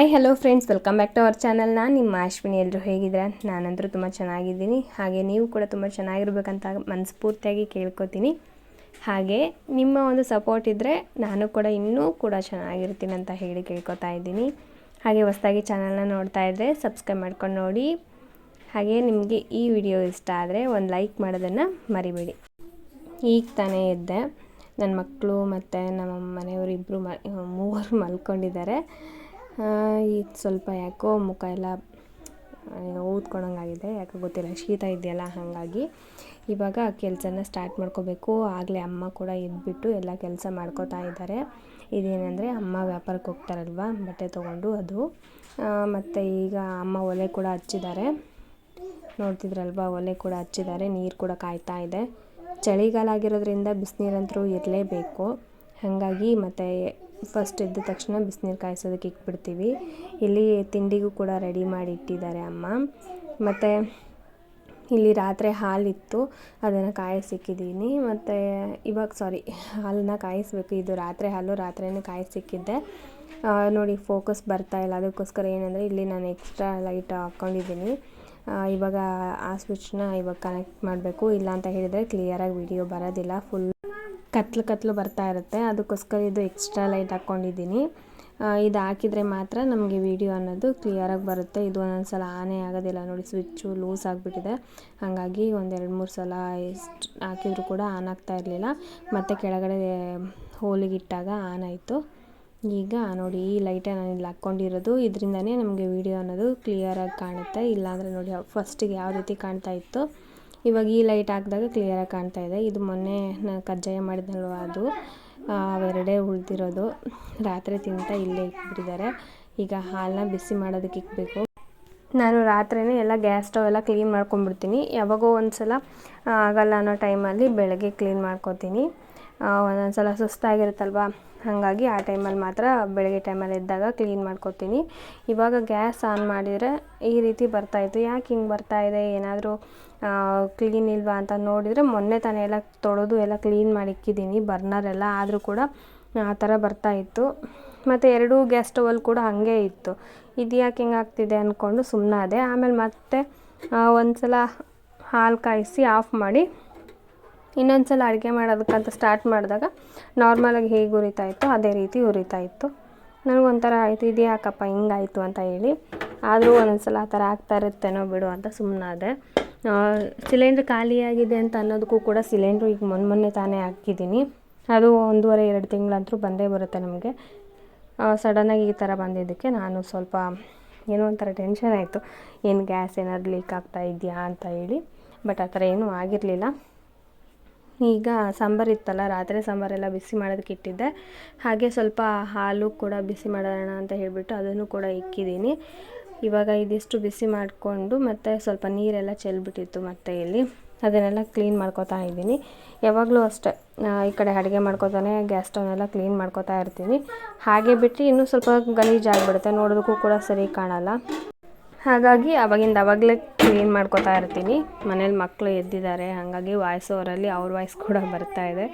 Hi hello friends welcome back to our channel ನಾನು ನಿಮ್ಮ ಅಶ್ವಿನಿ. ಎಲ್ಲರೂ ಹೇಗಿದ್ದೀರಾ? ನಾನಂತರೂ ತುಂಬ ಚೆನ್ನಾಗಿದ್ದೀನಿ. ಹಾಗೆ ನೀವು ಕೂಡ ತುಂಬ ಚೆನ್ನಾಗಿರ್ಬೇಕಂತ ಮನಸ್ಫೂರ್ತಿಯಾಗಿ ಕೇಳ್ಕೊತೀನಿ. ಹಾಗೆ ನಿಮ್ಮ ಒಂದು ಸಪೋರ್ಟ್ ಇದ್ದರೆ ನಾನು ಕೂಡ ಇನ್ನೂ ಕೂಡ ಚೆನ್ನಾಗಿರ್ತೀನಿ ಅಂತ ಹೇಳಿ ಕೇಳ್ಕೊತಾ ಇದ್ದೀನಿ. ಹಾಗೆ ಹೊಸದಾಗಿ ಚಾನಲ್ನ ನೋಡ್ತಾ ಇದ್ದರೆ ಸಬ್ಸ್ಕ್ರೈಬ್ ಮಾಡ್ಕೊಂಡು ನೋಡಿ. ಹಾಗೆ ನಿಮಗೆ ಈ ವಿಡಿಯೋ ಇಷ್ಟ ಆದರೆ ಒಂದು ಲೈಕ್ ಮಾಡೋದನ್ನು ಮರಿಬೇಡಿ. ಈಗ ತಾನೇ ಇದ್ದೆ ನನ್ನ ಮಕ್ಕಳು ಮತ್ತು ನಮ್ಮ ಮನೆಯವರು ಇಬ್ಬರು ಮ ಮೂವರು ಮಲ್ಕೊಂಡಿದ್ದಾರೆ. ಈಗ ಸ್ವಲ್ಪ ಯಾಕೋ ಮುಖ ಎಲ್ಲ ಊದ್ಕೊಳಂಗಾಗಿದೆ ಯಾಕೋ ಗೊತ್ತಿಲ್ಲ, ಶೀತ ಇದೆಯಲ್ಲ, ಹಾಗಾಗಿ. ಇವಾಗ ಕೆಲಸನ ಸ್ಟಾರ್ಟ್ ಮಾಡ್ಕೋಬೇಕು. ಆಗಲೇ ಅಮ್ಮ ಕೂಡ ಎದ್ಬಿಟ್ಟು ಎಲ್ಲ ಕೆಲಸ ಮಾಡ್ಕೋತಾ ಇದ್ದಾರೆ. ಇದೇನೆಂದರೆ, ಅಮ್ಮ ವ್ಯಾಪಾರಕ್ಕೆ ಹೋಗ್ತಾರಲ್ವ, ಬಟ್ಟೆ ತೊಗೊಂಡು ಅದು. ಮತ್ತು ಈಗ ಅಮ್ಮ ಒಲೆ ಕೂಡ ಹಚ್ಚಿದ್ದಾರೆ. ನೋಡ್ತಿದ್ರಲ್ವ, ಒಲೆ ಕೂಡ ಹಚ್ಚಿದ್ದಾರೆ, ನೀರು ಕೂಡ ಕಾಯ್ತಾ ಇದೆ. ಚಳಿಗಾಲ ಆಗಿರೋದ್ರಿಂದ ಬಿಸಿನೀರಂತರೂ ಇರಲೇಬೇಕು. ಹಾಗಾಗಿ ಮತ್ತು ಫಸ್ಟ್ ಎದ್ದ ತಕ್ಷಣ ಬಿಸ್ನೀರು ಕಾಯಿಸೋದಕ್ಕೆ ಇಟ್ಬಿಡ್ತೀವಿ. ಇಲ್ಲಿ ತಿಂಡಿಗೂ ಕೂಡ ರೆಡಿ ಮಾಡಿ ಇಟ್ಟಿದ್ದಾರೆ ಅಮ್ಮ. ಮತ್ತು ಇಲ್ಲಿ ರಾತ್ರಿ ಹಾಲಿತ್ತು, ಅದನ್ನು ಕಾಯಿಸಿಕ್ಕಿದ್ದೀನಿ. ಮತ್ತು ಇವಾಗ ಸಾರಿ ಹಾಲನ್ನ ಕಾಯಿಸಬೇಕು. ಇದು ರಾತ್ರಿ ಹಾಲು, ರಾತ್ರಿನೇ ಕಾಯಿಸಿಕ್ಕಿದ್ದೆ. ನೋಡಿ ಫೋಕಸ್ ಬರ್ತಾ ಇಲ್ಲ. ಅದಕ್ಕೋಸ್ಕರ ಏನಂದರೆ ಇಲ್ಲಿ ನಾನು ಎಕ್ಸ್ಟ್ರಾ ಲೈಟ್ ಹಾಕ್ಕೊಂಡಿದ್ದೀನಿ. ಇವಾಗ ಆ ಸ್ವಿಚ್ನ ಇವಾಗ ಕನೆಕ್ಟ್ ಮಾಡಬೇಕು. ಇಲ್ಲ ಅಂತ ಹೇಳಿದರೆ ಕ್ಲಿಯರಾಗಿ ವಿಡಿಯೋ ಬರೋದಿಲ್ಲ. ಫುಲ್ ಕತ್ಲು ಕತ್ಲು ಬರ್ತಾ ಇರುತ್ತೆ. ಅದಕ್ಕೋಸ್ಕರ ಇದು ಎಕ್ಸ್ಟ್ರಾ ಲೈಟ್ ಹಾಕ್ಕೊಂಡಿದ್ದೀನಿ ಇದು ಹಾಕಿದರೆ ಮಾತ್ರ ನಮಗೆ ವಿಡಿಯೋ ಅನ್ನೋದು ಕ್ಲಿಯರಾಗಿ ಬರುತ್ತೆ. ಇದು ಒಂದೊಂದು ಸಲ ಆನೇ ಆಗೋದಿಲ್ಲ ನೋಡಿ ಸ್ವಿಚ್ಚು ಲೂಸ್ ಆಗಿಬಿಟ್ಟಿದೆ. ಹಾಗಾಗಿ ಒಂದೆರಡು ಮೂರು ಸಲ ಎಷ್ಟು ಹಾಕಿದ್ರು ಕೂಡ ಆನ್ ಆಗ್ತಾ ಇರಲಿಲ್ಲ. ಮತ್ತು ಕೆಳಗಡೆ ಹೋಲಿಗಿಟ್ಟಾಗ ಆನ್ ಆಯಿತು. ಈಗ ನೋಡಿ, ಈ ಲೈಟೇ ನಾನು ಇಲ್ಲಿ ಹಾಕ್ಕೊಂಡಿರೋದು ಇದರಿಂದನೇ ನಮಗೆ ವಿಡಿಯೋ ಅನ್ನೋದು ಕ್ಲಿಯರಾಗಿ ಕಾಣುತ್ತೆ. ಇಲ್ಲಾಂದರೆ ನೋಡಿ ಫಸ್ಟಿಗೆ ಯಾವ ರೀತಿ ಕಾಣ್ತಾ ಇತ್ತು. ಇವಾಗ ಈ ಲೈಟ್ ಹಾಕಿದಾಗ ಕ್ಲಿಯರಾಗಿ ಕಾಣ್ತಾ ಇದೆ. ಇದು ಮೊನ್ನೆ ನಾನು ಕಜ್ಜಾಯ ಮಾಡಿದ್ನಲ್ವ ಅದು. ಅವೆರಡೇ ಉಳಿದಿರೋದು. ರಾತ್ರಿ ತಿಂತ ಇಲ್ಲೇ ಇಟ್ಬಿಟ್ಟಿದ್ದಾರೆ ಈಗ ಹಾಲನ್ನ ಬಿಸಿ ಮಾಡೋದಕ್ಕೆ ಇಕ್ಬೇಕು. ನಾನು ರಾತ್ರಿನೇ ಎಲ್ಲ ಗ್ಯಾಸ್ ಸ್ಟವ್ ಎಲ್ಲ ಕ್ಲೀನ್ ಮಾಡ್ಕೊಂಡ್ಬಿಡ್ತೀನಿ. ಯಾವಾಗೋ ಒಂದು ಸಲ ಆಗಲ್ಲ ಅನ್ನೋ ಟೈಮಲ್ಲಿ ಬೆಳಗ್ಗೆ ಕ್ಲೀನ್ ಮಾಡ್ಕೊತೀನಿ. ಒಂದೊಂದು ಸಲ ಸುಸ್ತಾಗಿರುತ್ತಲ್ವ? ಹಾಗಾಗಿ ಆ ಟೈಮಲ್ಲಿ ಮಾತ್ರ ಬೆಳಗ್ಗೆ ಟೈಮಲ್ಲಿ ಎದ್ದಾಗ ಕ್ಲೀನ್ ಮಾಡ್ಕೊತೀನಿ. ಇವಾಗ ಗ್ಯಾಸ್ ಆನ್ ಮಾಡಿದರೆ ಈ ರೀತಿ ಬರ್ತಾಯಿತ್ತು ಯಾಕೆ ಹಿಂಗೆ ಬರ್ತಾಯಿದೆ ಏನಾದರೂ ಕ್ಲೀನ್ ಇಲ್ವಾ ಅಂತ ನೋಡಿದರೆ ಮೊನ್ನೆ ತಾನೇ ಎಲ್ಲ ತೊಳೆದು ಎಲ್ಲ ಕ್ಲೀನ್ ಮಾಡಿ ಇಕ್ಕಿದ್ದೀನಿ. ಬರ್ನರೆಲ್ಲ ಆದರೂ ಕೂಡ, ಆ ಥರ ಬರ್ತಾಯಿತ್ತು ಮತ್ತು ಎರಡೂ ಗ್ಯಾಸ್ ಸ್ಟವಲ್ ಕೂಡ ಹಾಗೆ ಇತ್ತು. ಇದು ಯಾಕೆ ಹಿಂಗೆ ಆಗ್ತಿದೆ ಅಂದ್ಕೊಂಡು ಸುಮ್ಮನಾದೆ ಆಮೇಲೆ ಮತ್ತೆ ಒಂದು ಸಲ ಹಾಲು ಕಾಯಿಸಿ ಆಫ್ ಮಾಡಿ ಇನ್ನೊಂದು ಸಲ ಅಡುಗೆ ಮಾಡೋದಕ್ಕಂತ ಸ್ಟಾರ್ಟ್ ಮಾಡಿದಾಗ ನಾರ್ಮಲಾಗಿ ಹೇಗೆ ಉರಿತಾ ಇತ್ತು ಅದೇ ರೀತಿ ಉರಿತಾ ಇತ್ತು. ನನಗೊಂಥರ ಆಯಿತು, ಇದು ಯಾಕಪ್ಪ ಹಿಂಗಾಯಿತು? ಅಂತ ಹೇಳಿ. ಆದರೂ ಒಂದೊಂದು ಸಲ ಆ ಥರ ಆಗ್ತಾ ಇರುತ್ತೇನೋ ಬಿಡು ಅಂತ ಸುಮ್ಮನಾದೆ ಸಿಲಿಂಡ್ರ್ ಖಾಲಿಯಾಗಿದೆ ಅಂತ ಅನ್ನೋದಕ್ಕೂ ಕೂಡ ಸಿಲಿಂಡ್ರು ಈಗ ಮೊನ್ನೆ ಮೊನ್ನೆ ತಾನೇ ಹಾಕಿದ್ದೀನಿ. ಅದು ಒಂದೂವರೆ, ಎರಡು ತಿಂಗಳಂತರೂ ಬಂದೇ ಬರುತ್ತೆ ನಮಗೆ. ಸಡನ್ನಾಗಿ ಈ ಥರ ಬಂದಿದ್ದಕ್ಕೆ ನಾನು ಸ್ವಲ್ಪ ಏನೋ ಒಂಥರ ಟೆನ್ಷನ್ ಆಯಿತು. ಏನು ಗ್ಯಾಸ್ ಏನಾದ್ರು ಲೀಕ್ ಆಗ್ತಾ ಇದೆಯಾ ಅಂತ ಹೇಳಿ. ಬಟ್ ಆ ಥರ ಏನೂ ಆಗಿರಲಿಲ್ಲ. ಈಗ ಸಾಂಬಾರು ಇತ್ತಲ್ಲ, ರಾತ್ರಿ ಸಾಂಬಾರೆಲ್ಲ ಬಿಸಿ ಮಾಡೋದಕ್ಕೆ ಇಟ್ಟಿದ್ದೆ. ಹಾಗೆ ಸ್ವಲ್ಪ ಹಾಲು ಕೂಡ ಬಿಸಿ ಮಾಡೋಣ ಅಂತ ಹೇಳಿಬಿಟ್ಟು ಅದನ್ನು ಕೂಡ ಇಕ್ಕಿದ್ದೀನಿ. ಇವಾಗ ಇದಿಷ್ಟು ಬಿಸಿ ಮಾಡಿಕೊಂಡು ಮತ್ತು ಸ್ವಲ್ಪ ನೀರೆಲ್ಲ ಚೆಲ್ಬಿಟ್ಟಿತ್ತು ಮತ್ತೆ ಇಲ್ಲಿ. ಅದನ್ನೆಲ್ಲ ಕ್ಲೀನ್ ಮಾಡ್ಕೋತಾ ಇದ್ದೀನಿ. ಯಾವಾಗಲೂ ಅಷ್ಟೇ ಈ ಕಡೆ ಅಡುಗೆ ಮಾಡ್ಕೋತಾನೆ, ಗ್ಯಾಸ್ ಸ್ಟವ್ನೆಲ್ಲ ಕ್ಲೀನ್ ಮಾಡ್ಕೋತಾ ಇರ್ತೀನಿ. ಹಾಗೆ ಬಿಟ್ಟು ಇನ್ನೂ ಸ್ವಲ್ಪ ಗಲೀಜಾಗಿಬಿಡುತ್ತೆ, ನೋಡೋದಕ್ಕೂ ಕೂಡ ಸರಿ ಕಾಣಲ್ಲ. ಹಾಗಾಗಿ ಅವಾಗಿಂದ ಅವಾಗಲೇ ಕ್ಲೀನ್ ಮಾಡ್ಕೋತಾ ಇರ್ತೀನಿ. ಮನೇಲಿ ಮಕ್ಕಳು ಎದ್ದಿದ್ದಾರೆ, ಹಾಗಾಗಿ ವಾಯ್ಸ್ ಓವರಲ್ಲಿ ಅವ್ರ ವಾಯ್ಸ್ ಕೂಡ ಬರ್ತಾ ಇದೆ.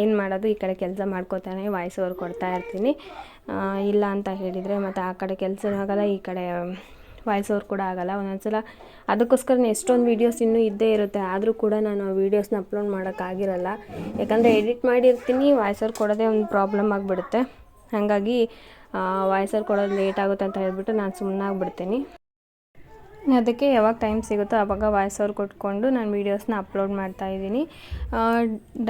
ಏನು ಮಾಡೋದು, ಈ ಕಡೆ ಕೆಲಸ ಮಾಡ್ಕೋತಾನೆ ವಾಯ್ಸ್ ಓವರ್ ಕೊಡ್ತಾ ಇರ್ತೀನಿ. ಇಲ್ಲ ಅಂತ ಹೇಳಿದರೆ ಮತ್ತು ಆ ಕಡೆ ಕೆಲಸ ಆಗಲ್ಲ, ಈ ಕಡೆ ವಾಯ್ಸ್ ಓವರ್ ಕೂಡ ಆಗಲ್ಲ. ಒಂದೊಂದು ಸಲ ಅದಕ್ಕೋಸ್ಕರ ಎಷ್ಟೊಂದು ವೀಡಿಯೋಸ್ ಇನ್ನೂ ಇದ್ದೇ ಇರುತ್ತೆ. ಆದರೂ ಕೂಡ ನಾನು ಆ ವೀಡಿಯೋಸ್ನ ಅಪ್ಲೋಡ್ ಮಾಡೋಕ್ಕಾಗಿರಲ್ಲ ಯಾಕಂದರೆ ಎಡಿಟ್ ಮಾಡಿರ್ತೀನಿ ವಾಯ್ಸ್ ಓವರ್ ಕೊಡೋದೇ ಒಂದು ಪ್ರಾಬ್ಲಮ್ ಆಗಿಬಿಡುತ್ತೆ. ಹಾಗಾಗಿ ವಾಯ್ಸ್ ಓವರ್ ಕೊಡೋದು ಲೇಟ್ ಆಗುತ್ತೆ ಅಂತ ಹೇಳ್ಬಿಟ್ಟು ನಾನು ಸುಮ್ಮನಾಗ್ಬಿಡ್ತೀನಿ ಅದಕ್ಕೆ ಯಾವಾಗ ಟೈಮ್ ಸಿಗುತ್ತೋ ಆವಾಗ ವಾಯ್ಸ್ ಓವರ್ ಕೊಟ್ಕೊಂಡು ನಾನು ವೀಡಿಯೋಸ್ನ ಅಪ್ಲೋಡ್ ಮಾಡ್ತಾ ಇದ್ದೀನಿ.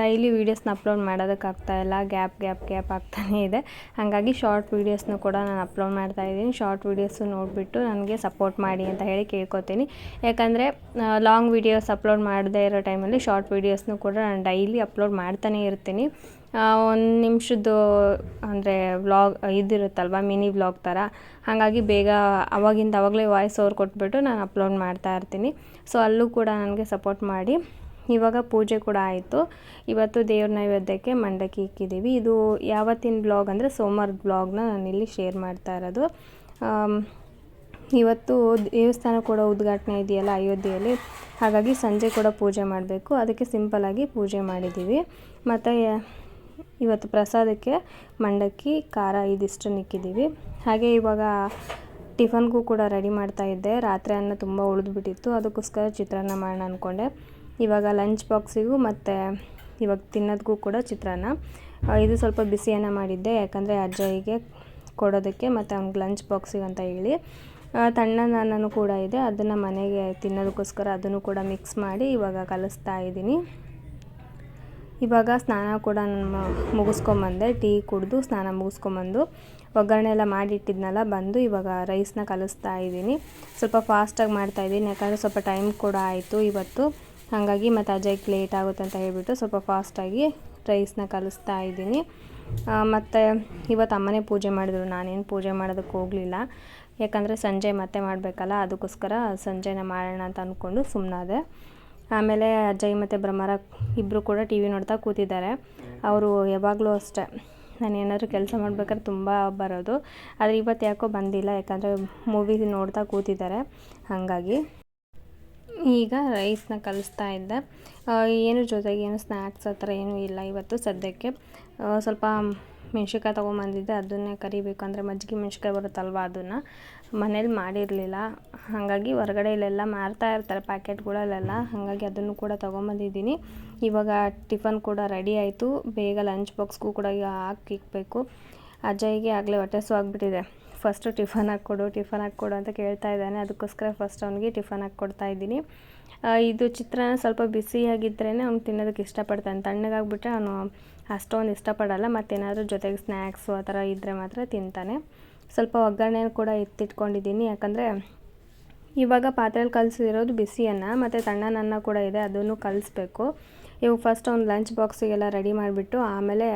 ಡೈಲಿ ವೀಡಿಯೋಸ್ನ ಅಪ್ಲೋಡ್ ಮಾಡೋದಕ್ಕಾಗ್ತಾಯಿಲ್ಲ ಗ್ಯಾಪ್ ಗ್ಯಾಪ್ ಗ್ಯಾಪ್ ಆಗ್ತಾನೇ ಇದೆ. ಹಾಗಾಗಿ ಶಾರ್ಟ್ ವೀಡಿಯೋಸ್ನ ಕೂಡ ನಾನು ಅಪ್ಲೋಡ್ ಮಾಡ್ತಾ ಇದ್ದೀನಿ. ಶಾರ್ಟ್ ವೀಡಿಯೋಸು ನೋಡಿಬಿಟ್ಟು ನನಗೆ ಸಪೋರ್ಟ್ ಮಾಡಿ ಅಂತ ಹೇಳಿ ಕೇಳ್ಕೊತೀನಿ. ಯಾಕಂದರೆ ಲಾಂಗ್ ವೀಡಿಯೋಸ್ ಅಪ್ಲೋಡ್ ಮಾಡದೇ ಇರೋ ಟೈಮಲ್ಲಿ ಶಾರ್ಟ್ ವೀಡಿಯೋಸ್ನು ಕೂಡ ನಾನು ಡೈಲಿ ಅಪ್ಲೋಡ್ ಮಾಡ್ತಾನೇ ಇರ್ತೀನಿ. ಒಂದು ನಿಮಿಷದ್ದು ಅಂದರೆ ವ್ಲಾಗ್ ಇದಿರುತ್ತಲ್ವ, ಮಿನಿ ವ್ಲಾಗ್ ಥರ ಹಾಗಾಗಿ ಬೇಗ ಅವಾಗಿಂದ ಅವಾಗಲೇ ವಾಯ್ಸ್ ಓವರ್ ಕೊಟ್ಬಿಟ್ಟು ನಾನು ಅಪ್ಲೋಡ್ ಮಾಡ್ತಾ ಇರ್ತೀನಿ. ಸೊ ಅಲ್ಲೂ ಕೂಡ ನನಗೆ ಸಪೋರ್ಟ್ ಮಾಡಿ. ಇವಾಗ ಪೂಜೆ ಕೂಡ ಆಯಿತು. ಇವತ್ತು ದೇವ್ರ ನೈವೇದ್ಯಕ್ಕೆ ಮಂಡಕ್ಕಿ ಇಕ್ಕಿದ್ದೀವಿ ಇದು ಯಾವತ್ತಿನ ಬ್ಲಾಗ್ ಅಂದರೆ ಸೋಮವಾರದ ಬ್ಲಾಗ್ನ ನಾನಿಲ್ಲಿ ಶೇರ್ ಮಾಡ್ತಾ ಇರೋದು. ಇವತ್ತು ದೇವಸ್ಥಾನ ಕೂಡ ಉದ್ಘಾಟನೆ ಇದೆಯಲ್ಲ ಅಯೋಧ್ಯೆಯಲ್ಲಿ. ಹಾಗಾಗಿ ಸಂಜೆ ಕೂಡ ಪೂಜೆ ಮಾಡಬೇಕು. ಅದಕ್ಕೆ ಸಿಂಪಲಾಗಿ ಪೂಜೆ ಮಾಡಿದ್ದೀವಿ ಮತ್ತು ಇವತ್ತು ಪ್ರಸಾದಕ್ಕೆ ಮಂಡಕ್ಕಿ, ಖಾರ ಇದಿಷ್ಟು ನಿಕ್ಕಿದ್ದೀವಿ ಹಾಗೆ ಇವಾಗ ಟಿಫನ್ಗೂ ಕೂಡ ರೆಡಿ ಮಾಡ್ತಾ ಇದ್ದೆ. ರಾತ್ರಿ ಅನ್ನ ತುಂಬ ಉಳಿದ್ಬಿಟ್ಟಿತ್ತು. ಅದಕ್ಕೋಸ್ಕರ ಚಿತ್ರಾನ್ನ ಮಾಡೋಣ ಅಂದ್ಕೊಂಡೆ ಇವಾಗ ಲಂಚ್ ಬಾಕ್ಸಿಗೂ ಮತ್ತು ಇವಾಗ ತಿನ್ನೋದಕ್ಕೂ ಕೂಡ ಚಿತ್ರಾನ್ನ. ಇದು ಸ್ವಲ್ಪ ಬಿಸಿಯನ್ನು ಮಾಡಿದ್ದೆ. ಯಾಕಂದರೆ ಅಜ್ಜಾಯಿಗೆ ಕೊಡೋದಕ್ಕೆ ಮತ್ತು ಅವ್ನಿಗೆ ಲಂಚ್ ಬಾಕ್ಸಿಗೆ ಅಂತ ಹೇಳಿ. ತಣ್ಣನ ಕೂಡ ಇದೆ. ಅದನ್ನು ಮನೆಗೆ ತಿನ್ನೋದಕ್ಕೋಸ್ಕರ ಅದನ್ನು ಕೂಡ ಮಿಕ್ಸ್ ಮಾಡಿ ಇವಾಗ ಕಲಿಸ್ತಾ ಇದ್ದೀನಿ. ಇವಾಗ ಸ್ನಾನ ಕೂಡ ನಾನು ಮುಗಿಸ್ಕೊಂಬಂದೆ, ಟೀ ಕುಡಿದು ಸ್ನಾನ ಮುಗಿಸ್ಕೊಂಬಂದು, ಒಗ್ಗರಣೆ ಎಲ್ಲ ಮಾಡಿಟ್ಟಿದ್ನಲ್ಲ, ಬಂದು ಇವಾಗ ರೈಸ್ನ ಕಲಿಸ್ತಾ ಇದ್ದೀನಿ. ಸ್ವಲ್ಪ ಫಾಸ್ಟಾಗಿ ಮಾಡ್ತಾ ಇದ್ದೀನಿ, ಯಾಕಂದರೆ ಸ್ವಲ್ಪ ಟೈಮ್ ಕೂಡ ಆಯಿತು ಇವತ್ತು. ಹಾಗಾಗಿ ಮತ್ತು ಅಜಯ್ಗೆ ಲೇಟ್ ಆಗುತ್ತೆ ಅಂತ ಹೇಳಿಬಿಟ್ಟು ಸ್ವಲ್ಪ ಫಾಸ್ಟಾಗಿ ರೈಸ್ನ ಕಲಿಸ್ತಾ ಇದ್ದೀನಿ. ಮತ್ತು ಇವತ್ತು ಅಮ್ಮನೇ ಪೂಜೆ ಮಾಡಿದ್ರು, ನಾನೇನು ಪೂಜೆ ಮಾಡೋದಕ್ಕೆ ಹೋಗಲಿಲ್ಲ. ಯಾಕಂದರೆ ಸಂಜೆ ಮತ್ತೆ ಮಾಡಬೇಕಲ್ಲ, ಅದಕ್ಕೋಸ್ಕರ ಸಂಜೆನ ಮಾಡೋಣ ಅಂತ ಅಂದ್ಕೊಂಡು ಸುಮ್ಮನಾದೆ ಆಮೇಲೆ ಅಜ್ಜಯ್ಯ ಮತ್ತು ಬ್ರಹ್ಮರ ಇಬ್ಬರು ಕೂಡ ಟಿ ವಿ ನೋಡ್ತಾ ಕೂತಿದ್ದಾರೆ. ಅವರು ಯಾವಾಗಲೂ ಅಷ್ಟೆ. ನಾನು ಏನಾದರೂ ಕೆಲಸ ಮಾಡ್ಬೇಕಾದ್ರೆ ತುಂಬ ಬರೋದು. ಆದರೆ ಇವತ್ತು ಯಾಕೋ ಬಂದಿಲ್ಲ. ಯಾಕಂದರೆ ಮೂವಿ ನೋಡ್ತಾ ಕೂತಿದ್ದಾರೆ. ಹಾಗಾಗಿ ಈಗ ರೈಸ್ನ ಕಲಿಸ್ತಾ ಇದ್ದೆ. ಏನು ಜೊತೆಗೆ ಏನು ಸ್ನ್ಯಾಕ್ಸ್ ಆ ಥರ ಏನೂ ಇಲ್ಲ ಇವತ್ತು ಸದ್ಯಕ್ಕೆ. ಸ್ವಲ್ಪ ಮೆಣ್ಸಿನ್ಕಾಯಿ ತೊಗೊಂಬಂದಿದ್ದೆ. ಅದನ್ನೇ ಕರಿಬೇಕು ಅಂದರೆ ಮಜ್ಜಿಗೆ ಮೆಣ್ಸಿನ್ಕಾಯಿ ಬರುತ್ತಲ್ವ ಅದನ್ನು. ಮನೇಲಿ ಮಾಡಿರಲಿಲ್ಲ. ಹಾಗಾಗಿ ಹೊರಗಡೆ ಇಲ್ಲೆಲ್ಲ ಮಾರ್ತಾ ಇರ್ತಾರೆ ಪ್ಯಾಕೆಟ್ಗಳಲ್ಲೆಲ್ಲ. ಹಾಗಾಗಿ ಅದನ್ನು ಕೂಡ ತೊಗೊಂಬಂದಿದ್ದೀನಿ. ಇವಾಗ ಟಿಫನ್ ಕೂಡ ರೆಡಿ ಆಯಿತು. ಬೇಗ ಲಂಚ್ ಬಾಕ್ಸ್ಗೂ ಕೂಡ ಈಗ ಹಾಕಿ ಅಜಯ್ಗೆ ಆಗಲೇ ಹೊಟ್ಟೆ ಆಗಿಬಿಟ್ಟಿದೆ ಫಸ್ಟು ಟಿಫನ್ ಹಾಕ್ಕೊಡು ಟಿಫನ್ ಹಾಕ್ಕೊಡು ಅಂತ ಕೇಳ್ತಾ ಇದ್ದಾನೆ. ಅದಕ್ಕೋಸ್ಕರ ಫಸ್ಟ್ ಅವನಿಗೆ ಟಿಫನ್ ಹಾಕ್ಕೊಡ್ತಾ ಇದ್ದೀನಿ. ಇದು ಚಿತ್ರಾನ್ನ ಸ್ವಲ್ಪ ಬಿಸಿಯಾಗಿದ್ರೇ ಅವ್ನು ತಿನ್ನೋದಕ್ಕೆ ಇಷ್ಟಪಡ್ತಾನೆ. ತಣ್ಣಗಾಗ್ಬಿಟ್ರೆ ಅವನು ಅಷ್ಟೊಂದು ಇಷ್ಟಪಡಲ್ಲ. ಮತ್ತೇನಾದರೂ ಜೊತೆಗೆ ಸ್ನ್ಯಾಕ್ಸು ಆ ಥರ ಇದ್ದರೆ ಮಾತ್ರ ತಿಂತಾನೆ. ಸ್ವಲ್ಪ ಒಗ್ಗರಣೆ ಕೂಡ ಎತ್ತಿಟ್ಕೊಂಡಿದ್ದೀನಿ ಯಾಕಂದರೆ ಇವಾಗ ಪಾತ್ರೆಯಲ್ಲಿ ಕಲಸಿರೋದು ಬಿಸಿಯನ್ನು, ಮತ್ತು ತಣ್ಣನನ್ನ ಕೂಡ ಇದೆ, ಅದನ್ನು ಕಲಿಸ್ಬೇಕು. ಇವು ಫಸ್ಟ್ ಒಂದು ಲಂಚ್ ಬಾಕ್ಸಿಗೆಲ್ಲ ರೆಡಿ ಮಾಡಿಬಿಟ್ಟು ಆಮೇಲೆ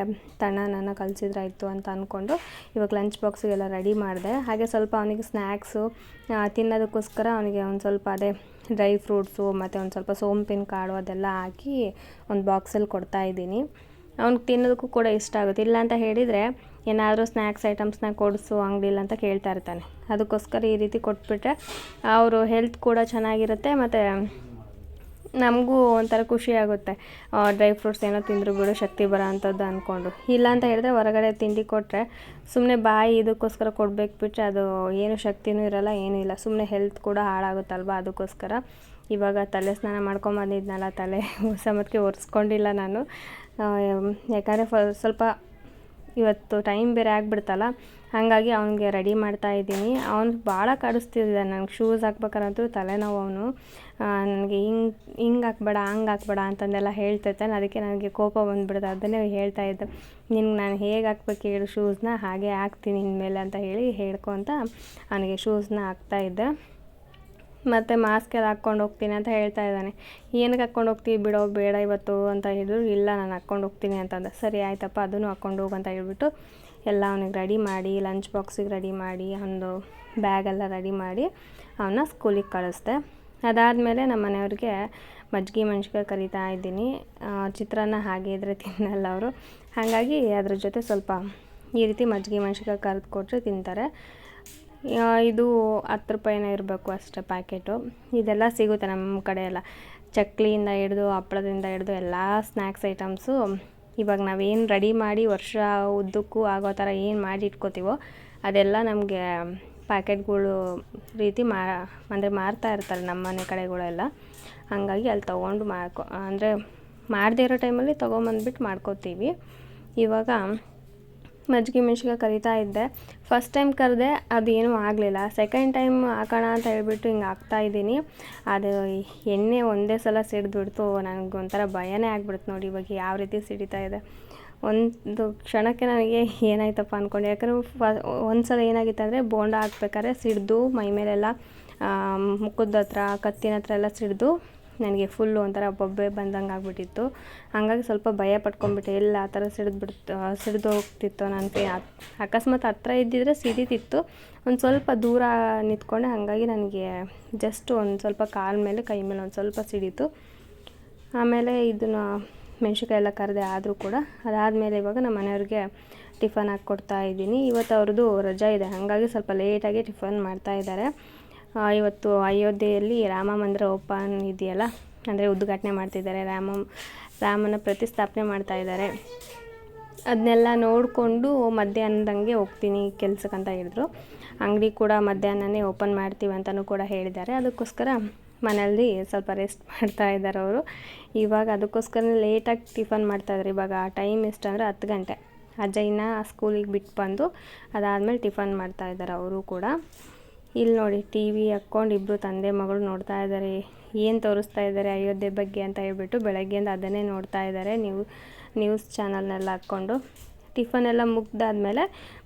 ತಣ್ಣನನ್ನ ಕಲಿಸಿದ್ರಾಯ್ತು ಅಂತ ಅಂದ್ಕೊಂಡು ಇವಾಗ ಲಂಚ್ ಬಾಕ್ಸಿಗೆಲ್ಲ ರೆಡಿ ಮಾಡಿದೆ. ಹಾಗೆ ಸ್ವಲ್ಪ ಅವನಿಗೆ ಸ್ನ್ಯಾಕ್ಸು ತಿನ್ನೋದಕ್ಕೋಸ್ಕರ ಅವನಿಗೆ ಒಂದು ಸ್ವಲ್ಪ ಅದೇ ಡ್ರೈ ಫ್ರೂಟ್ಸು ಮತ್ತು ಒಂದು ಸ್ವಲ್ಪ ಸೋಂಪಿನ ಕಾಳು ಅದೆಲ್ಲ ಹಾಕಿ ಒಂದು ಬಾಕ್ಸಲ್ಲಿ ಕೊಡ್ತಾ ಇದ್ದೀನಿ. ಅವ್ನಿಗೆ ತಿನ್ನೋದಕ್ಕೂ ಕೂಡ ಇಷ್ಟ ಆಗುತ್ತೆ. ಇಲ್ಲ ಅಂತ ಹೇಳಿದರೆ ಏನಾದರೂ ಸ್ನ್ಯಾಕ್ಸ್ ಐಟಮ್ಸ್ನ ಕೊಡಿಸು, ಅಂಗಡಿಲಿ ಅಂತ ಕೇಳ್ತಾ ಇರ್ತಾನೆ. ಅದಕ್ಕೋಸ್ಕರ ಈ ರೀತಿ ಕೊಟ್ಬಿಟ್ರೆ ಅವರು ಹೆಲ್ತ್ ಕೂಡ ಚೆನ್ನಾಗಿರುತ್ತೆ ಮತ್ತು ನಮಗೂ ಒಂಥರ ಖುಷಿ ಆಗುತ್ತೆ. ಡ್ರೈ ಫ್ರೂಟ್ಸ್ ಏನೋ ತಿಂದರೂ ಬಿಡು, ಶಕ್ತಿ ಬರೋ ಅಂಥದ್ದು ಅಂದ್ಕೊಂಡು ಇಲ್ಲ ಅಂತ ಹೇಳಿದ್ರೆ ಹೊರಗಡೆ ತಿಂಡಿ ಕೊಟ್ಟರೆ ಸುಮ್ಮನೆ ಬಾಯಿ ಇದಕ್ಕೋಸ್ಕರ ಕೊಡ್ಬೇಕು ಬಿಟ್ಟರೆ ಅದು ಏನು ಶಕ್ತಿನೂ ಇರಲ್ಲ, ಏನೂ ಇಲ್ಲ. ಸುಮ್ಮನೆ ಹೆಲ್ತ್ ಕೂಡ ಹಾಳಾಗುತ್ತಲ್ವ ಅದಕ್ಕೋಸ್ಕರ. ಇವಾಗ ತಲೆ ಸ್ನಾನ ಮಾಡ್ಕೊಂಬಂದಿದ್ನಲ್ಲ ತಲೆ ಸಮತ್ಕೆ ಒರೆಸ್ಕೊಂಡಿಲ್ಲ ನಾನು. ಯಾಕಂದರೆ ಸ್ವಲ್ಪ ಇವತ್ತು ಟೈಮ್ ಬೇರೆ ಆಗಿಬಿಡ್ತಲ್ಲ, ಹಾಗಾಗಿ ಅವನಿಗೆ ರೆಡಿ ಮಾಡ್ತಾ ಇದ್ದೀನಿ. ಅವ್ನು ಭಾಳ ಕಾಡಿಸ್ತಿದ್ದ ನನಗೆ ಶೂಸ್ ಹಾಕ್ಬೇಕಾರಂತೂ ತಲೆನೋವು ಅವನು. ನನಗೆ ಹಿಂಗೆ ಹಿಂಗೆ ಹಾಕ್ಬೇಡ, ಹಂಗೆ ಹಾಕ್ಬೇಡ ಅಂತಂದೆಲ್ಲ ಹೇಳ್ತಿರ್ತಾನೆ. ಅದಕ್ಕೆ ನನಗೆ ಕೋಪ ಬಂದುಬಿಡ್ತು ಅದನ್ನೇ ಹೇಳ್ತಾ ಇದ್ದೆ. ನಿನಗೆ ನಾನು ಹೇಗೆ ಹಾಕ್ಬೇಕು ಹೇಳು ಶೂಸ್ನ ಹಾಗೆ ಹಾಕ್ತೀನಿ ಇನ್ಮೇಲೆ ಅಂತ ಹೇಳಿ ಹೇಳ್ಕೊತ ಅವನಿಗೆ ಶೂಸ್ನ ಹಾಕ್ತಾ ಇದ್ದೆ. ಮತ್ತು ಮಾಸ್ಕ್ ಎಲ್ಲ ಹಾಕ್ಕೊಂಡು ಹೋಗ್ತೀನಿ ಅಂತ ಹೇಳ್ತಾ ಇದ್ದಾನೆ. ಏನಕ್ಕೆ ಹಾಕ್ಕೊಂಡು ಹೋಗ್ತೀವಿ ಬಿಡೋ ಬೇಡ ಇವತ್ತು ಅಂತ ಹೇಳಿದ್ರು. ಇಲ್ಲ, ನಾನು ಹಾಕ್ಕೊಂಡು ಹೋಗ್ತೀನಿ ಅಂತಂದೆ. ಸರಿ, ಆಯ್ತಪ್ಪ, ಅದನ್ನು ಹಾಕ್ಕೊಂಡು ಹೋಗು ಅಂತ ಹೇಳ್ಬಿಟ್ಟು ಎಲ್ಲ ಅವನಿಗೆ ರೆಡಿ ಮಾಡಿ ಲಂಚ್ ಬಾಕ್ಸಿಗೆ ರೆಡಿ ಮಾಡಿ, ಒಂದು ಬ್ಯಾಗೆಲ್ಲ ರೆಡಿ ಮಾಡಿ ಅವನ್ನ ಸ್ಕೂಲಿಗೆ ಕಳಿಸ್ದೆ. ಅದಾದಮೇಲೆ ನಮ್ಮ ಮನೆಯವ್ರಿಗೆ ಮಜ್ಜಿಗೆ ಮೆಣ್ಸಿನ್ಕಾಯಿ ಕರಿತಾ ಇದ್ದೀನಿ. ಚಿತ್ರಾನ್ನ ಹಾಗೆ ಇದ್ದರೆ ತಿನ್ನಲ್ಲ ಅವರು. ಹಾಗಾಗಿ ಅದ್ರ ಜೊತೆ ಸ್ವಲ್ಪ ಈ ರೀತಿ ಮಜ್ಜಿಗೆ ಮೆಣ್ಸಿನ್ಕಾಯಿ ಕರೆದು ಕೊಟ್ಟರೆ ತಿಂತಾರೆ. ಇದು ಹತ್ತು ರೂಪಾಯಿನ ಇರಬೇಕು ಅಷ್ಟೇ ಪ್ಯಾಕೆಟು. ಇದೆಲ್ಲ ಸಿಗುತ್ತೆ ನಮ್ಮ ಕಡೆ ಎಲ್ಲ. ಚಕ್ಲಿಯಿಂದ ಹಿಡ್ದು, ಹಪ್ಪಳದಿಂದ ಹಿಡ್ದು ಎಲ್ಲ ಸ್ನ್ಯಾಕ್ಸ್ ಐಟಮ್ಸು ಇವಾಗ ನಾವೇನು ರೆಡಿ ಮಾಡಿ ವರ್ಷ ಉದ್ದಕ್ಕೂ ಆಗೋ ಥರ ಏನು ಮಾಡಿ ಇಟ್ಕೋತೀವೋ, ಅದೆಲ್ಲ ನಮಗೆ ಪ್ಯಾಕೆಟ್ಗಳು ರೀತಿ ಮಾ, ಅಂದರೆ ಮಾರ್ತಾ ಇರ್ತಾರೆ ನಮ್ಮ ಮನೆ ಕಡೆಗಳೆಲ್ಲ. ಹಾಗಾಗಿ ಅಲ್ಲಿ ತೊಗೊಂಡು ಮಾಡ್ಕೊ ಅಂದರೆ ಮಾಡದೇ ಇರೋ ಟೈಮಲ್ಲಿ ತೊಗೊಂಬಂದ್ಬಿಟ್ಟು ಮಾಡ್ಕೋತೀವಿ. ಇವಾಗ ಮಜ್ಜಿಗೆ ಮೆಣಸಿಗೆ ಕರಿತಾ ಇದ್ದೆ. ಫಸ್ಟ್ ಟೈಮ್ ಕರೆದೆ, ಅದೇನೂ ಆಗಲಿಲ್ಲ. ಸೆಕೆಂಡ್ ಟೈಮ್ ಹಾಕೋಣ ಅಂತ ಹೇಳ್ಬಿಟ್ಟು ಹಿಂಗೆ ಹಾಕ್ತಾ ಇದ್ದೀನಿ. ಅದು ಎಣ್ಣೆ ಒಂದೇ ಸಲ ಸಿಡಿದ್ಬಿಡ್ತು. ನನಗೆ ಒಂಥರ ಭಯನೇ ಆಗ್ಬಿಡ್ತು ನೋಡಿ ಇವಾಗ ಯಾವ ರೀತಿ ಸಿಡಿತಾ ಇದೆ. ಒಂದು ಕ್ಷಣಕ್ಕೆ ನನಗೆ ಏನಾಯ್ತಪ್ಪ ಅಂದ್ಕೊಂಡು ಯಾಕಂದ್ರೆ ಫ ಒಂದು ಸಲ ಏನಾಗಿತ್ತು ಅಂದರೆ ಬೋಂಡ ಹಾಕ್ಬೇಕಾದ್ರೆ ಸಿಡಿದು ಮೈ ಮೇಲೆಲ್ಲ ಮುಖದ ಹತ್ರ, ಕತ್ತಿನ ಹತ್ರ ಎಲ್ಲ ಸಿಡಿದು ನನಗೆ ಫುಲ್ಲು ಒಂಥರ ಬೊಬ್ಬೆ ಬಂದಂಗೆ ಆಗ್ಬಿಟ್ಟಿತ್ತು. ಹಾಗಾಗಿ ಸ್ವಲ್ಪ ಭಯ ಪಟ್ಕೊಂಡ್ಬಿಟ್ಟೆ. ಎಲ್ಲ ಆ ಥರ ಸಿಡಿದ್ಬಿಡ್ತು ಸಿಡಿದು ಹೋಗ್ತಿತ್ತು ನನಗೆ ಅಕಸ್ಮಾತ್ ಹತ್ರ ಇದ್ದಿದ್ರೆ ಸಿಡಿತಿತ್ತು. ಒಂದು ಸ್ವಲ್ಪ ದೂರ ನಿಂತ್ಕೊಂಡೆ. ಹಾಗಾಗಿ ನನಗೆ ಜಸ್ಟ್ ಒಂದು ಸ್ವಲ್ಪ ಕಾಲ ಮೇಲೆ, ಕೈ ಮೇಲೆ ಒಂದು ಸ್ವಲ್ಪ ಸಿಡಿತು. ಆಮೇಲೆ ಇದನ್ನು ಮೆಣಸಿನ್ಕಾಯಿ ಎಲ್ಲ ಕರೆದೆ ಆದರೂ ಕೂಡ ಅದಾದಮೇಲೆ ಇವಾಗ ನಮ್ಮ ಮನೆಯವ್ರಿಗೆ ಟಿಫನ್ ಹಾಕ್ಕೊಡ್ತಾ ಇದ್ದೀನಿ. ಇವತ್ತು ಅವ್ರದ್ದು ರಜಾ ಇದೆ. ಹಾಗಾಗಿ ಸ್ವಲ್ಪ ಲೇಟಾಗಿ ಟಿಫನ್ ಮಾಡ್ತಾ ಇದ್ದಾರೆ. ಇವತ್ತು ಅಯೋಧ್ಯೆಯಲ್ಲಿ ರಾಮ ಮಂದಿರ ಓಪನ್ ಇದೆಯಲ್ಲ? ಅಂದರೆ ಉದ್ಘಾಟನೆ ಮಾಡ್ತಿದ್ದಾರೆ. ರಾಮ, ರಾಮನ ಪ್ರತಿಷ್ಠಾಪನೆ ಮಾಡ್ತಾ ಇದ್ದಾರೆ. ಅದನ್ನೆಲ್ಲ ನೋಡಿಕೊಂಡು ಮಧ್ಯಾಹ್ನದಂಗೆ ಹೋಗ್ತೀನಿ ಕೆಲಸಕ್ಕಂತ ಹೇಳಿದ್ರು. ಅಂಗಡಿ ಕೂಡ ಮಧ್ಯಾಹ್ನನೇ ಓಪನ್ ಮಾಡ್ತೀವಿ ಅಂತಲೂ ಕೂಡ ಹೇಳಿದ್ದಾರೆ. ಅದಕ್ಕೋಸ್ಕರ ಮನೆಯಲ್ಲಿ ಸ್ವಲ್ಪ ರೆಸ್ಟ್ ಮಾಡ್ತಾ ಇದ್ದಾರೆ ಅವರು. ಇವಾಗ ಅದಕ್ಕೋಸ್ಕರ ಲೇಟಾಗಿ ಟಿಫನ್ ಮಾಡ್ತಾಯಿದ್ರು ಇವಾಗ ಟೈಮ್ ಎಷ್ಟು ಅಂದರೆ ಹತ್ತು ಗಂಟೆ. ಅಜ್ಜಯ್ಯನ ಸ್ಕೂಲಿಗೆ ಬಿಟ್ಟು ಬಂದು ಅದಾದಮೇಲೆ ಟಿಫನ್ ಮಾಡ್ತಾ ಇದ್ದಾರೆ ಅವರು ಕೂಡ. ಇಲ್ಲಿ ನೋಡಿ, ಟಿ ವಿ ಹಾಕ್ಕೊಂಡು ಇಬ್ಬರು ತಂದೆ ಮಗಳು ನೋಡ್ತಾ ಇದ್ದಾರೆ ಏನು ತೋರಿಸ್ತಾ ಇದ್ದಾರೆ ಅಯೋಧ್ಯೆ ಬಗ್ಗೆ ಅಂತ ಹೇಳ್ಬಿಟ್ಟು ಬೆಳಗ್ಗೆಯಿಂದ ಅದನ್ನೇ ನೋಡ್ತಾ ಇದ್ದಾರೆ ನೀವು ನ್ಯೂಸ್ ಚಾನಲ್ನೆಲ್ಲ ಹಾಕ್ಕೊಂಡು. ಟಿಫನ್ ಎಲ್ಲ ಮುಗ್ದಾದ್ಮೇಲೆ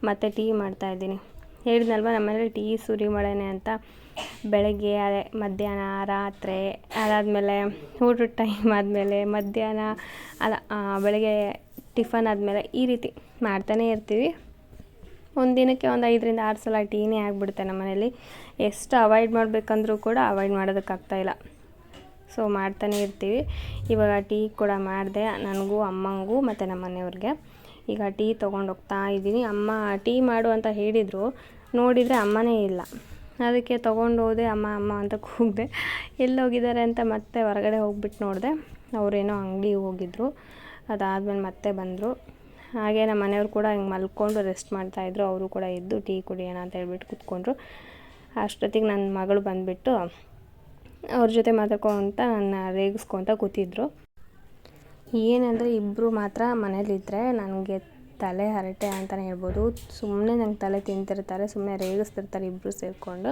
ಮತ್ತೆ ಟೀ ಮಾಡ್ತಾಯಿದ್ದೀನಿ ಹೇಳಿದ್ನಲ್ವ, ನಮ್ಮನೇಲಿ ಟೀ ಸುರಿಮಳೆನೆ ಅಂತ. ಬೆಳಗ್ಗೆ, ಅದೇ ಮಧ್ಯಾಹ್ನ, ರಾತ್ರಿ, ಅದಾದಮೇಲೆ ಊಟದ ಟೈಮ್ ಆದಮೇಲೆ ಮಧ್ಯಾಹ್ನ ಅಲ್ಲ ಬೆಳಗ್ಗೆ ಟಿಫನ್ ಆದಮೇಲೆ ಈ ರೀತಿ ಮಾಡ್ತಾನೇ ಇರ್ತೀವಿ. ಒಂದು ದಿನಕ್ಕೆ ಒಂದು ಐದರಿಂದ ಆರು ಸಲ ಟೀನೇ ಆಗಿಬಿಡುತ್ತೆ ನಮ್ಮ ಮನೇಲಿ. ಎಷ್ಟು ಅವಾಯ್ಡ್ ಮಾಡಬೇಕಂದ್ರೂ ಕೂಡ ಅವಾಯ್ಡ್ ಮಾಡೋದಕ್ಕಾಗ್ತಾಯಿಲ್ಲ ಸೊ ಮಾಡ್ತಾನೆ ಇರ್ತೀವಿ. ಇವಾಗ ಟೀ ಕೂಡ ಮಾಡಿದೆ, ನನಗೂ, ಅಮ್ಮಂಗೂ ಮತ್ತು ನಮ್ಮ ಮನೆಯವ್ರಿಗೆ. ಈಗ ಟೀ ತೊಗೊಂಡು ಹೋಗ್ತಾ ಇದ್ದೀನಿ. ಅಮ್ಮ ಟೀ ಮಾಡು ಅಂತ ಹೇಳಿದರು. ನೋಡಿದರೆ ಅಮ್ಮನೇ ಇಲ್ಲ. ಅದಕ್ಕೆ ತೊಗೊಂಡು ಹೋದೆ, ಅಮ್ಮ ಅಮ್ಮ ಅಂತ ಕೂಗಿದೆ. ಎಲ್ಲಿ ಹೋಗಿದ್ದಾರೆ ಅಂತ ಮತ್ತೆ ಹೊರಗಡೆ ಹೋಗ್ಬಿಟ್ಟು ನೋಡಿದೆ. ಅವರೇನೋ ಅಂಗಡಿಗೆ ಹೋಗಿದ್ರು. ಅದಾದಮೇಲೆ ಮತ್ತೆ ಬಂದರು. ಹಾಗೆ ನಮ್ಮ ಮನೆಯವ್ರು ಕೂಡ ಹಿಂಗೆ ಮಲ್ಕೊಂಡು ರೆಸ್ಟ್ ಮಾಡ್ತಾಯಿದ್ರು ಅವರು ಕೂಡ ಎದ್ದು ಟೀ ಕುಡಿಯೋಣ ಅಂತ ಹೇಳ್ಬಿಟ್ಟು ಕೂತ್ಕೊಂಡ್ರು. ಅಷ್ಟೊತ್ತಿಗೆ ನನ್ನ ಮಗಳು ಬಂದುಬಿಟ್ಟು ಅವ್ರ ಜೊತೆ ಮಾತಾಡ್ಕೊತ ನನ್ನ ರೇಗಿಸ್ಕೊತ ಕೂತಿದ್ರು. ಏನಂದರೆ ಇಬ್ಬರು ಮಾತ್ರ ಮನೇಲಿದ್ದರೆ ನನಗೆ ತಲೆ ಹರಟೆ ಅಂತಲೇ ಹೇಳ್ಬೋದು. ಸುಮ್ಮನೆ ನಂಗೆ ತಲೆ ತಿಂತಿರ್ತಾರೆ ಸುಮ್ಮನೆ ರೇಗಿಸ್ತಿರ್ತಾರೆ ಇಬ್ಬರು ಸೇರಿಕೊಂಡು.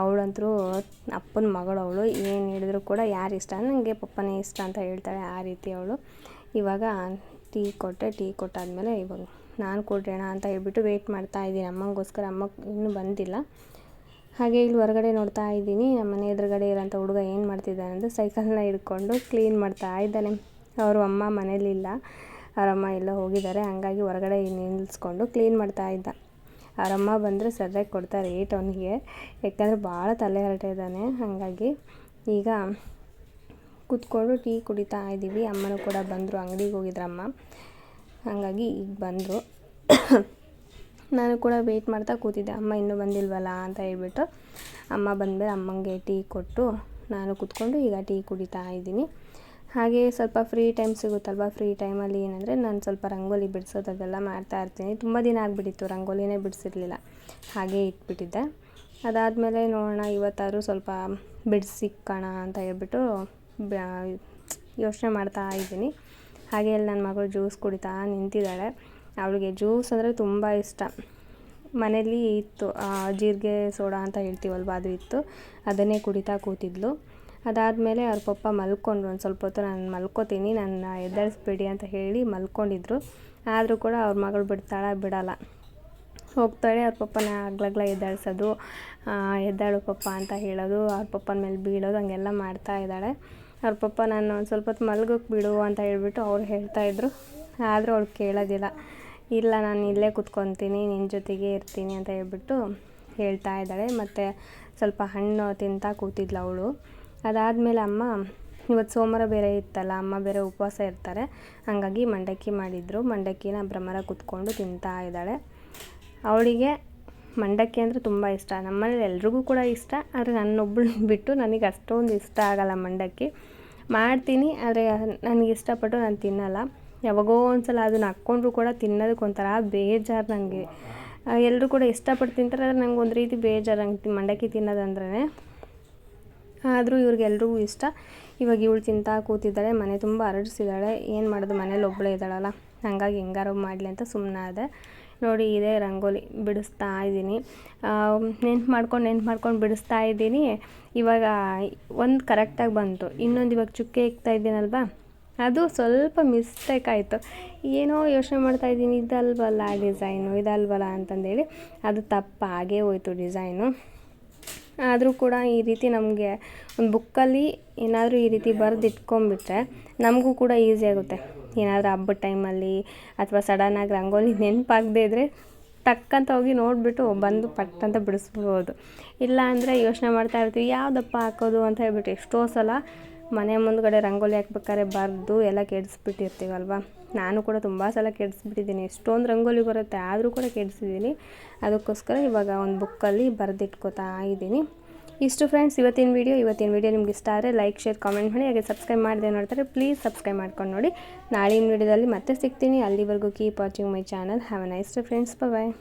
ಅವಳಂತೂ ಅಪ್ಪನ ಮಗಳು ಅವಳು. ಏನು ಹೇಳಿದ್ರು ಕೂಡ ಯಾರು ಇಷ್ಟ? ನನಗೆ ಪಪ್ಪನೇ ಇಷ್ಟ ಅಂತ ಹೇಳ್ತಾಳೆ ಆ ರೀತಿ ಅವಳು. ಇವಾಗ ಟೀ ಕೊಟ್ಟೆ, ಟೀ ಕೊಟ್ಟಾದಮೇಲೆ ಇವಾಗ ನಾನು ಕೊಡ್ರೋಣ ಅಂತ ಹೇಳ್ಬಿಟ್ಟು ವೆಯ್ಟ್ ಮಾಡ್ತಾ ಇದ್ದೀನಿ. ಅಮ್ಮಂಗೋಸ್ಕರ ಅಮ್ಮ ಇನ್ನೂ ಬಂದಿಲ್ಲ. ಹಾಗೆ ಇಲ್ಲಿ ಹೊರಗಡೆ ನೋಡ್ತಾ ಇದ್ದೀನಿ. ನಮ್ಮ ಮನೆ ಎದುರುಗಡೆ ಇರೋಂಥ ಹುಡುಗ ಏನು ಮಾಡ್ತಿದ್ದಾನೆ ಅಂದರೆ ಸೈಕಲ್ನ ಹಿಡ್ಕೊಂಡು ಕ್ಲೀನ್ ಮಾಡ್ತಾ ಇದ್ದಾನೆ. ಅವರು ಅಮ್ಮ ಮನೇಲಿಲ್ಲ ಅವರಮ್ಮ ಎಲ್ಲ ಹೋಗಿದ್ದಾರೆ. ಹಂಗಾಗಿ ಹೊರಗಡೆ ನಿಲ್ಲಿಸ್ಕೊಂಡು ಕ್ಲೀನ್ ಮಾಡ್ತಾ ಇದ್ದ. ಅವರಮ್ಮ ಬಂದರೆ ಸರಿಯಾಗಿ ಕೊಡ್ತಾರೆ ಏಟ್ ಅವನಿಗೆ. ಯಾಕಂದರೆ ಭಾಳ ತಲೆ ಹರಟೆ ಇದ್ದಾನೆ. ಹಾಗಾಗಿ ಈಗ ಕೂತ್ಕೊಂಡು ಟೀ ಕುಡಿತಾ ಇದ್ದೀವಿ. ಅಮ್ಮನೂ ಕೂಡ ಬಂದರು, ಅಂಗಡಿಗೆ ಹೋಗಿದ್ರು ಅಮ್ಮ ಹಾಗಾಗಿ ಈಗ ಬಂದರು. ನಾನು ಕೂಡ ವೆಯ್ಟ್ ಮಾಡ್ತಾ ಕೂತಿದ್ದೆ. ಅಮ್ಮ ಇನ್ನೂ ಬಂದಿಲ್ವಲ್ಲ ಅಂತ ಹೇಳ್ಬಿಟ್ಟು ಅಮ್ಮ ಬಂದಮೇಲೆ ಅಮ್ಮಂಗೆ ಟೀ ಕೊಟ್ಟು ನಾನು ಕೂತ್ಕೊಂಡು ಈಗ ಟೀ ಕುಡಿತಾ ಇದ್ದೀನಿ. ಹಾಗೆ ಸ್ವಲ್ಪ ಫ್ರೀ ಟೈಮ್ ಸಿಗುತ್ತಲ್ವ? ಫ್ರೀ ಟೈಮಲ್ಲಿ ಏನಂದರೆ ನಾನು ಸ್ವಲ್ಪ ರಂಗೋಲಿ ಬಿಡಿಸೋದು ಅದೆಲ್ಲ ಮಾಡ್ತಾ ಇರ್ತೀನಿ. ತುಂಬ ದಿನ ಆಗಿಬಿಟ್ಟಿತ್ತು, ರಂಗೋಲಿನೇ ಬಿಡಿಸಿರ್ಲಿಲ್ಲ. ಹಾಗೆ ಇಟ್ಬಿಟ್ಟಿದ್ದೆ. ಅದಾದಮೇಲೆ ನೋಡೋಣ, ಇವತ್ತಾದರೂ ಸ್ವಲ್ಪ ಬಿಡಿಸಿಕ್ಕೋಣ ಅಂತ ಹೇಳ್ಬಿಟ್ಟು ಯೋಚನೆ ಮಾಡ್ತಾ ಇದ್ದೀನಿ. ಹಾಗೆ ಅಲ್ಲಿ ನನ್ನ ಮಗಳು ಜ್ಯೂಸ್ ಕುಡಿತಾ ನಿಂತಿದ್ದಾಳೆ. ಅವಳಿಗೆ ಜ್ಯೂಸ್ ಅಂದರೆ ತುಂಬ ಇಷ್ಟ. ಮನೇಲಿ ಇತ್ತು ಜೀರಿಗೆ, ಸೋಡಾ ಅಂತ ಹೇಳ್ತೀವಲ್ವ, ಅದು ಇತ್ತು. ಅದನ್ನೇ ಕುಡಿತಾ ಕೂತಿದ್ಲು. ಅದಾದಮೇಲೆ ಅವ್ರ ಪಪ್ಪ ಮಲ್ಕೊಂಡ್ರು. ಒಂದು ಸ್ವಲ್ಪ ಹೊತ್ತು ನಾನು ಮಲ್ಕೋತೀನಿ, ನನ್ನ ಎದ್ದೇಳಿಸ್ಬೇಡಿ ಅಂತ ಹೇಳಿ ಮಲ್ಕೊಂಡಿದ್ರು. ಆದರೂ ಕೂಡ ಅವ್ರ ಮಗಳು ಬಿಡ್ತಾಳೆ, ಬಿಡಲ್ಲ. ಹೋಗ್ತಾಳೆ, ಅವ್ರ ಪಪ್ಪನ ಆಗ್ಲಾಗ್ಲ ಎದ್ದಾಳ್ಸೋದು ಎದ್ದಾಳು ಪಪ್ಪ ಅಂತ ಹೇಳೋದು, ಅವ್ರ ಪಪ್ಪನ ಮೇಲೆ ಬೀಳೋದು, ಹಂಗೆಲ್ಲ ಮಾಡ್ತಾ ಇದ್ದಾಳೆ. ಅವ್ರ ಪಪ್ಪ ನಾನು ಒಂದು ಸ್ವಲ್ಪ ಹೊತ್ತು ಮಲ್ಗೋಕೆ ಬಿಡು ಅಂತ ಹೇಳ್ಬಿಟ್ಟು ಅವ್ರು ಹೇಳ್ತಾಯಿದ್ರು ಆದರೂ ಅವ್ಳು ಕೇಳೋದಿಲ್ಲ. ಇಲ್ಲ, ನಾನು ಇಲ್ಲೇ ಕುತ್ಕೊತೀನಿ ನಿನ್ನ ಜೊತೆಗೆ ಇರ್ತೀನಿ ಅಂತ ಹೇಳ್ಬಿಟ್ಟು ಹೇಳ್ತಾ ಇದ್ದಾಳೆ. ಮತ್ತು ಸ್ವಲ್ಪ ಹಣ್ಣು ತಿಂತಾ ಕೂತಿದ್ಲು ಅವಳು. ಅದಾದಮೇಲೆ ಅಮ್ಮ, ಇವತ್ತು ಸೋಮವಾರ ಬೇರೆ ಇತ್ತಲ್ಲ, ಅಮ್ಮ ಬೇರೆ ಉಪವಾಸ ಇರ್ತಾರೆ. ಹಾಗಾಗಿ ಮಂಡಕ್ಕಿ ಮಾಡಿದರು. ಮಂಡಕ್ಕಿನ ಭ್ರಮರ ಕುತ್ಕೊಂಡು ತಿಂತಾ ಇದ್ದಾಳೆ. ಅವಳಿಗೆ ಮಂಡಕ್ಕಿ ಅಂದರೆ ತುಂಬ ಇಷ್ಟ. ನಮ್ಮನೇಲಿ ಎಲ್ರಿಗೂ ಕೂಡ ಇಷ್ಟ, ಆದರೆ ನನ್ನೊಬ್ಬಳು ಬಿಟ್ಟು ನನಗೆ ಅಷ್ಟೊಂದು ಇಷ್ಟ ಆಗಲ್ಲ ಮಂಡಕ್ಕಿ. ಮಾಡ್ತೀನಿ, ಆದರೆ ನನಗೆ ಇಷ್ಟಪಟ್ಟು ನಾನು ತಿನ್ನಲ್ಲ. ಯಾವಾಗೋ ಒಂದು ಸಲ ಅದನ್ನ ಹಾಕ್ಕೊಂಡ್ರು ಕೂಡ ತಿನ್ನೋದಕ್ಕೆ ಒಂಥರ ಬೇಜಾರು ನನಗೆ ಎಲ್ಲರೂ ಕೂಡ ಇಷ್ಟಪಟ್ಟು ತಿಂತಾರೆ, ಆದರೆ ನಂಗೆ ಒಂದು ರೀತಿ ಬೇಜಾರು ನಂಗೆ ಮಂಡಕ್ಕಿ ತಿನ್ನೋದಂದ್ರೆ ಆದರೂ ಇವ್ರಿಗೆಲ್ರಿಗೂ ಇಷ್ಟ. ಇವಾಗ ಇವಳು ತಿಂತಾ ಕೂತಿದ್ದಾಳೆ, ಮನೆ ತುಂಬ ಹರಡಿಸಿದ್ದಾಳೆ ಏನು ಮಾಡೋದು, ಮನೇಲಿ ಒಬ್ಬಳೇ ಇದ್ದಾಳಲ್ಲ. ಹಂಗಾಗಿ ಹೆಂಗಾರು ಮಾಡಲಿ ಅಂತ ಸುಮ್ಮನಾದೆ ನೋಡಿ ಇದೇ ರಂಗೋಲಿ ಬಿಡಿಸ್ತಾ ಇದ್ದೀನಿ. ನೆನ್ಪು ಮಾಡ್ಕೊಂಡು ನೆನ್ಪು ಮಾಡ್ಕೊಂಡು ಬಿಡಿಸ್ತಾ ಇದ್ದೀನಿ. ಇವಾಗ ಒಂದು ಕರೆಕ್ಟಾಗಿ ಬಂತು. ಇನ್ನೊಂದು ಇವಾಗ ಚುಕ್ಕೆ ಇಕ್ತಾ ಇದ್ದೀನಲ್ವಾ? ಅದು ಸ್ವಲ್ಪ ಮಿಸ್ಟೇಕ್ ಆಯಿತು. ಏನೋ ಯೋಚನೆ ಮಾಡ್ತಾ ಇದ್ದೀನಿ. ಇದಲ್ವಲ್ಲ ಡಿಸೈನು ಇದಲ್ವಲ್ಲ ಅಂತಂದೇಳಿ ಅದು ತಪ್ಪಾಗೇ ಹೋಯಿತು ಡಿಸೈನು ಆದರೂ ಕೂಡ ಈ ರೀತಿ ನಮಗೆ ಒಂದು ಬುಕ್ಕಲ್ಲಿ ಏನಾದರೂ ಈ ರೀತಿ ಬರೆದು ಇಟ್ಕೊಂಡ್ಬಿಟ್ರೆ ನಮಗೂ ಕೂಡ ಈಸಿ ಆಗುತ್ತೆ. ಏನಾದರೂ ಹಬ್ಬದ ಟೈಮಲ್ಲಿ ಅಥವಾ ಸಡನ್ನಾಗಿ ರಂಗೋಲಿ ನೆನಪಾಗದೇ ಇದ್ದರೆ ತಕ್ಕಂತ ಹೋಗಿ ನೋಡಿಬಿಟ್ಟು ಬಂದು ಪಟ್ ಅಂತ ಬಿಡಿಸ್ಬೋದು. ಇಲ್ಲ ಅಂದರೆ ಯೋಚನೆ ಮಾಡ್ತಾ ಇರ್ತೀವಿ, ಯಾವುದಪ್ಪ ಹಾಕೋದು ಅಂತ ಹೇಳ್ಬಿಟ್ಟು ಎಷ್ಟೋ ಸಲ ಮನೆ ಮುಂದ್ಗಡೆ ರಂಗೋಲಿ ಹಾಕ್ಬೇಕಾದ್ರೆ ಬರೆದು ಎಲ್ಲ ಕೆಡಿಸ್ಬಿಟ್ಟಿರ್ತೀವಲ್ವ? ನಾನು ಕೂಡ ತುಂಬ ಸಲ ಕೆಡಿಸ್ಬಿಟ್ಟಿದ್ದೀನಿ. ಎಷ್ಟೊಂದು ರಂಗೋಲಿ ಬರುತ್ತೆ, ಆದರೂ ಕೂಡ ಕೆಡಿಸಿದ್ದೀನಿ. ಅದಕ್ಕೋಸ್ಕರ ಇವಾಗ ಒಂದು ಬುಕ್ಕಲ್ಲಿ ಬರೆದಿಟ್ಕೋತಾ ಇದ್ದೀನಿ. ಇಷ್ಟು ಫ್ರೆಂಡ್ಸ್ ಇವತ್ತಿನ ವೀಡಿಯೋ ಇವತ್ತಿನ ವೀಡಿಯೋ ನಿಮ್ಗೆ ಇಷ್ಟ ಆದರೆ ಲೈಕ್ ಶೇರ್ ಕಾಮೆಂಟ್ ಮಾಡಿ, ಹಾಗೆ ಸಬ್ಸ್ಕ್ರೈಬ್ ಮಾಡಿದೆ ನೋಡ್ತಾರೆ ಪ್ಲೀಸ್ ಸಬ್ಸ್ಕ್ರೈಬ್ ಮಾಡ್ಕೊಂಡು ನೋಡಿ. ನಾಳಿನ ವೀಡಿಯೋದಲ್ಲಿ ಮತ್ತೆ ಸಿಗ್ತೀನಿ. ಅಲ್ಲಿವರೆಗೂ keep watching my channel have a nice friends bye